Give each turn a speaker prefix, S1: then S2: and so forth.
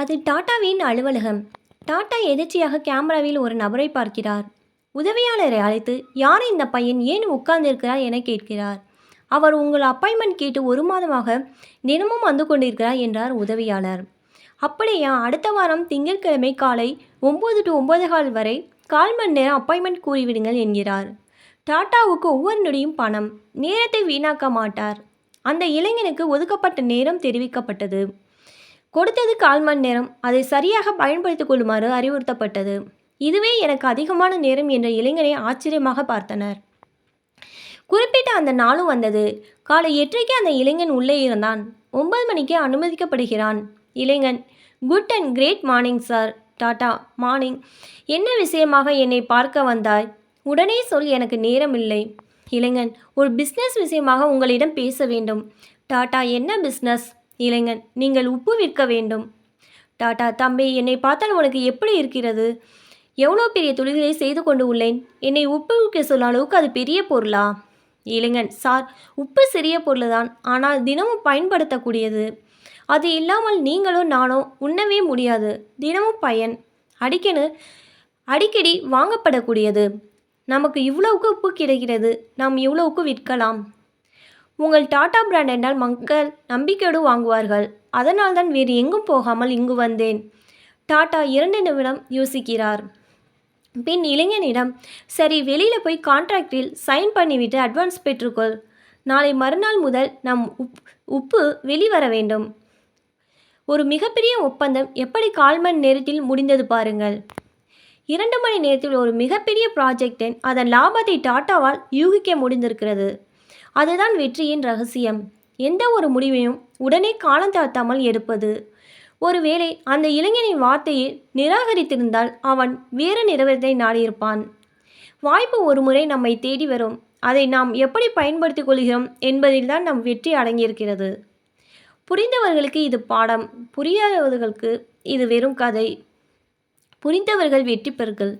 S1: அது டாட்டாவின் அலுவலகம். டாட்டா எதிர்ச்சியாக கேமராவில் ஒரு நபரை பார்க்கிறார். உதவியாளரை அழைத்து யார் இந்த பையன்? ஏன் உட்கார்ந்திருக்கிறார் என கேட்கிறார். அவர் உங்கள் அப்பாயின்மெண்ட் கேட்டு ஒரு மாதமாக தினமும் வந்து கொண்டிருக்கிறார் என்றார் உதவியாளர். அப்படியா? அடுத்த வாரம் திங்கட்கிழமை காலை ஒம்பது டு ஒம்பது கால் வரை கால் மணி நேரம் அப்பாயின்மெண்ட் கூறிவிடுங்கள் என்கிறார். டாட்டாவுக்கு ஒவ்வொரு நொடியும் பணம். நேரத்தை வீணாக்க மாட்டார். அந்த இளைஞனுக்கு ஒதுக்கப்பட்ட நேரம் தெரிவிக்கப்பட்டது. கொடுத்தது கால் மணி நேரம். அதை சரியாக பயன்படுத்திக் கொள்ளுமாறு அறிவுறுத்தப்பட்டது. இதுவே எனக்கு அதிகமான நேரம் என்ற இளைஞனை ஆச்சரியமாக பார்த்தனர். குறிப்பிட்ட அந்த நாளும் வந்தது. காலை எட்டரைக்கு அந்த இளைஞன் உள்ளே இருந்தான். ஒன்பது மணிக்கு அனுமதிக்கப்படுகிறான். இளைஞன் good and great morning sir. Tata morning. என்ன விஷயமாக என்னை பார்க்க வந்தாய்? உடனே சொல் எனக்கு நேரம் இல்லை. இளைஞன் ஒரு பிஸ்னஸ் விஷயமாக உங்களிடம் பேச வேண்டும். டாடா என்ன பிஸ்னஸ் இளைஞன் நீங்கள் உப்பு விற்க வேண்டும். டாடா தம்பி என்னை பார்த்தால் உனக்கு எப்படி இருக்கிறது? எவ்வளோ பெரிய தொழில்களை செய்து கொண்டு உள்ளேன்? என்னை உப்பு விற்க சொன்ன அளவுக்கு அது பெரிய பொருளா? இளைஞன் சார் உப்பு சிறிய பொருள் தான் ஆனால் தினமும் பயன்படுத்தக்கூடியது. அது இல்லாமல் நீங்களும் நானும் உண்ணவே முடியாது. தினமும் பயன். அடிக்கடி அடிக்கடி வாங்கப்படக்கூடியது. நமக்கு இவ்வளவுக்கு உப்பு கிடைக்கிறது. நாம் இவ்வளவுக்கு விற்கலாம். உங்கள் டாடா பிராண்ட் என்றால் மக்கள் நம்பிக்கையோடு வாங்குவார்கள். அதனால் தான் வேறு எங்கும் போகாமல் இங்கு வந்தேன். டாடா இரண்டு நிமிடம் யோசிக்கிறார். பின் இளைஞனிடம் சரி வெளியில் போய் கான்ட்ராக்டில் சைன் பண்ணிவிட்டு அட்வான்ஸ் பெற்றுக்கொள். நாளை மறுநாள் முதல் நம் உப் உப்பு வெளிவர வேண்டும். ஒரு மிகப்பெரிய ஒப்பந்தம் எப்படி கால் மணி நேரத்தில் முடிந்தது பாருங்கள். இரண்டு மணி நேரத்தில் ஒரு மிகப்பெரிய ப்ராஜெக்டின் அதன் லாபத்தை டாட்டாவால் யூகிக்க முடிந்திருக்கிறது. அதுதான் வெற்றியின் ரகசியம். எந்த ஒரு முடிவையும் உடனே காலம் தாழ்த்தாமல் எடுப்பது. ஒருவேளை அந்த இளைஞனின் வார்த்தையை நிராகரித்திருந்தால் அவன் வேறு நிறுவனத்தை நாடியிருப்பான். வாய்ப்பு ஒரு முறை நம்மை தேடி வரும். அதை நாம் எப்படி பயன்படுத்திக் கொள்கிறோம் என்பதில்தான் நம் வெற்றி அடங்கியிருக்கிறது. புரிந்தவர்களுக்கு இது பாடம். புரியாதவர்களுக்கு இது வெறும் கதை. புரிந்தவர்கள் வெற்றி பெறுகள்